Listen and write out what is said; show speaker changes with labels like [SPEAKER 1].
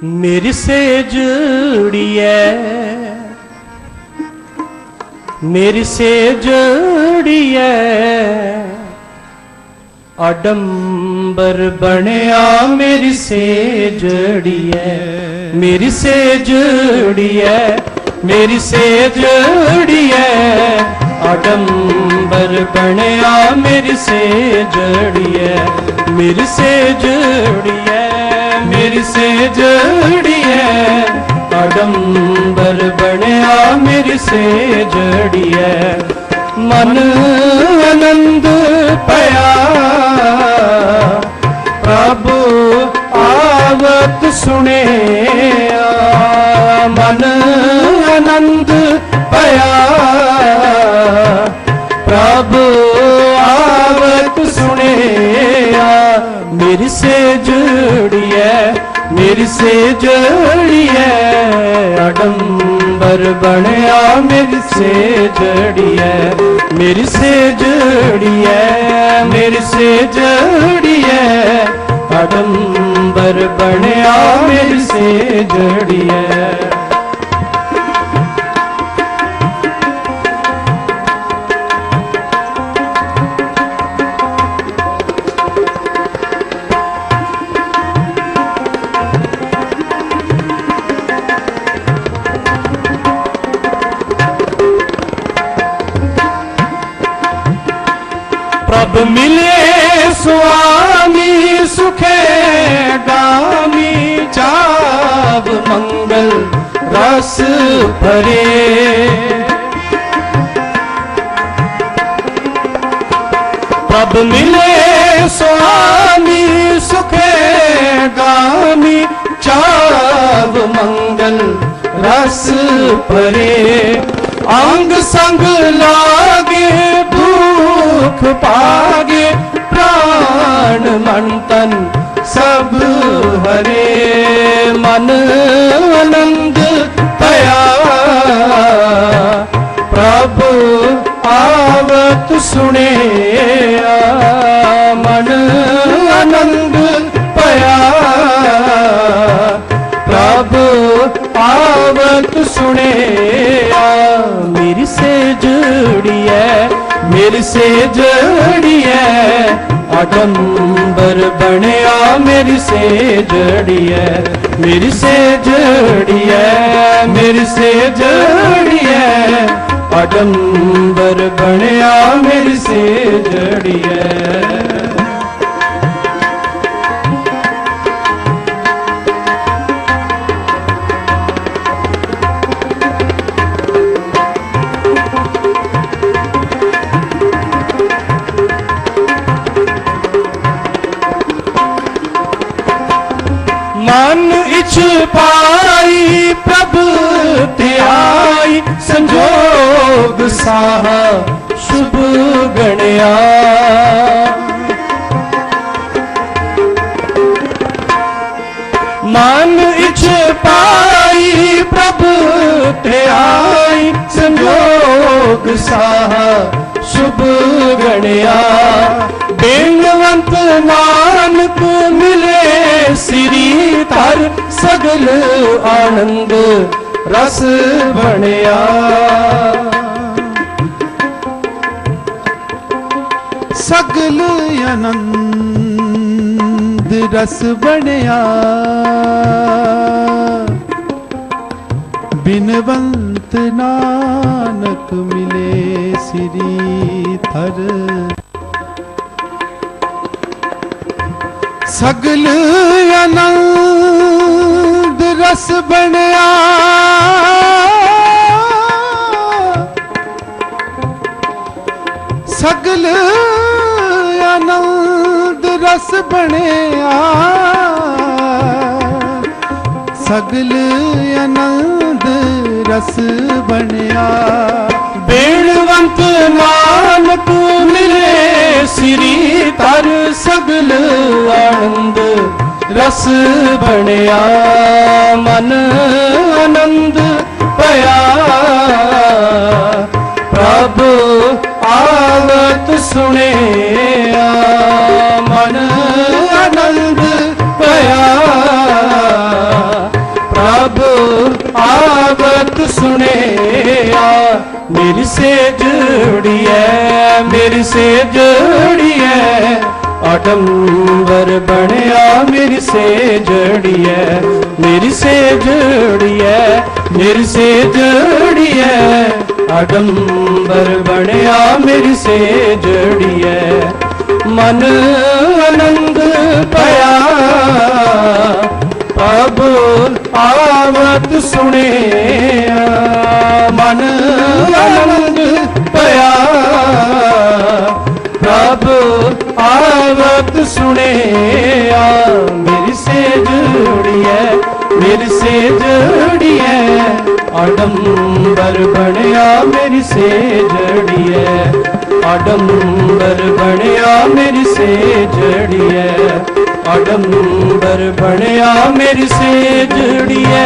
[SPEAKER 1] ਮੇਰੀ ਸੇਜੜੀਐ ਮੇਰੀ ਸੇਜੜੀਐ ਆਡੰਬਰ ਬਣਿਆ ਮੇਰੀ ਸੇਜੜੀਐ ਮੇਰੀ ਸੇਜੜੀਐ ਮੇਰੀ ਸੇਜੜੀਐ ਆਡੰਬਰ ਬਣਿਆ ਮੇਰੀ ਸੇਜੜੀਐ ਮੇਰੀ ਸੇਜੜੀਐ ਮੇਰੀ ਸੇਜੜੀਐ ਆਡੰਬਰ ਬਣਿਆ ਮੇਰੀ ਸੇਜੜੀਐ ਮਨ ਆਨੰਦ ਪਿਆ ਪ੍ਰਭ ਆਵਤ ਸੁਣਿਆ ਮਨ ਆਨੰਦ ਪਿਆ ਪ੍ਰਭ ਮੇਰੀ ਸੇਜੜੀਐ ਆਡੰਬਰ ਬਣਿਆ ਮੇਰੀ ਸੇਜੜੀਐ ਮੇਰੀ ਸੇਜੜੀਐ ਮੇਰੀ ਸੇਜੜੀਐ ਆਡੰਬਰ ਬਣਿਆ ਮੇਰੀ ਸੇਜੜੀਐ ਪ੍ਰਭ ਮਿਲੇ ਸੁਆਮੀ ਸੁਖੇ ਗਾਮੀ ਚਾਵ ਮੰਗਲ ਰਸ ਭਰੇ। ਪ੍ਰਭ ਮਿਲੇ ਸੁਆਮੀ ਸੁਖੇ ਗਾਮੀ ਚਾਵ ਮੰਗਲ ਰਸ ਭਰੇ। ਅੰਗ ਸੰਗ ਲਾਗੇ ਭੂਖ ਪਾਗੇ ਪ੍ਰਾਣ ਮਨ ਤਨ ਸਭ ਹਰੇ। ਮਨ ਆਨੰਦ ਪਿਆ ਪ੍ਰਭ ਆਵਤ ਸੁਣਿਆ। ਮਨ ਆਨੰਦ ਪਿਆ ਪ੍ਰਭ ਆਵਤ ਸੁਣਿਆ। ਮੇਰੀ ਸੇ ਸੇਜੜੀਐ ਮੇਰੀ ਸੇਜੜੀਐ ਆਡੰਬਰ ਬਣਿਆ ਮੇਰੀ ਸੇਜੜੀਐ ਮੇਰੀ ਸੇਜੜੀਐ ਮੇਰੀ ਸੇਜੜੀਐ ਆਡੰਬਰ ਬਣਿਆ ਮੇਰੀ ਸੇਜੜੀਐ ਮਨ ਇਛ ਪਾਈ, ਪ੍ਰਭ ਧਿਆਈ, ਸੰਜੋਗ ਸਾਹ ਸ਼ੁਭ ਗਣਿਆ। ਮਨ ਇਛ ਪਾਈ, ਪ੍ਰਭ ਧਿਆਈ, ਸੰਜੋਗ ਸਾਹ ਸ਼ੁਭ ਗਣਿਆ। ਸ੍ਰੀ ਸਗਲ ਆਨੰਦ ਰਸ ਬਣਿਆ।
[SPEAKER 2] ਸਗਲ ਆਨੰਦ ਰਸ ਬਣਿਆ। ਬਿਨਵੰਤ ਨਾਨਕ ਮਿਲੇ ਸ੍ਰੀ ਥਰ ਸਗਲ ਆਨੰਦ ਰਸ ਬਣਿਆ। ਸਗਲ ਆਨੰਦ ਰਸ ਬਣਿਆ। ਸਗਲ ਆਨੰਦ ਰਸ ਬਣਿਆ।
[SPEAKER 1] ਬੇੜਵੰਤ ਨਾਨਕ ਮਿਲੇ। ਸ੍ਰੀ ਧਰ ਸਗਲ ਆਨੰਦ ਰਸ ਬਣਿਆ ਮਨ ਆਨੰਦ ਪਿਆ ਪ੍ਰਭ ਆਵਤ ਸੁਣੇ ਆਵਤ ਸੁਣਿਆ ਮੇਰੀ ਸੇਜੜੀਐ ਮੇਰੀ ਸੇਜੜੀਐ ਆਡੰਬਰ ਬਣਿਆ, ਮੇਰੀ ਸੇਜੜੀਐ ਮੇਰੀ ਸੇਜੜੀਐ ਮੇਰੀ ਸੇਜੜੀਐ ਆਡੰਬਰ ਬਣਿਆ, ਮੇਰੀ ਸੇਜੜੀਐ ਮਨ ਆਨੰਦ ਪਿਆ ਪ੍ਰਭ ਆਵਤ ਸੁਣਿਆ। ਮਨ ਆਨੰਦ ਪਿਆ ਪ੍ਰਭ ਆਵਤ ਸੁਣਿਆ। ਮੇਰੀ ਸੇਜੜੀਐ ਮੇਰੀ ਸੇਜੜੀਐ ਆਡੰਬਰ ਬਣਿਆ, ਮੇਰੀ ਸੇਜੜੀਐ ਆਡੰਬਰ ਬਣਿਆ, ਮੇਰੀ ਸੇਜੜੀਐ ਆਡੰਬਰ ਬਣਿਆ ਮੇਰੀ ਸੇਜੜੀਐ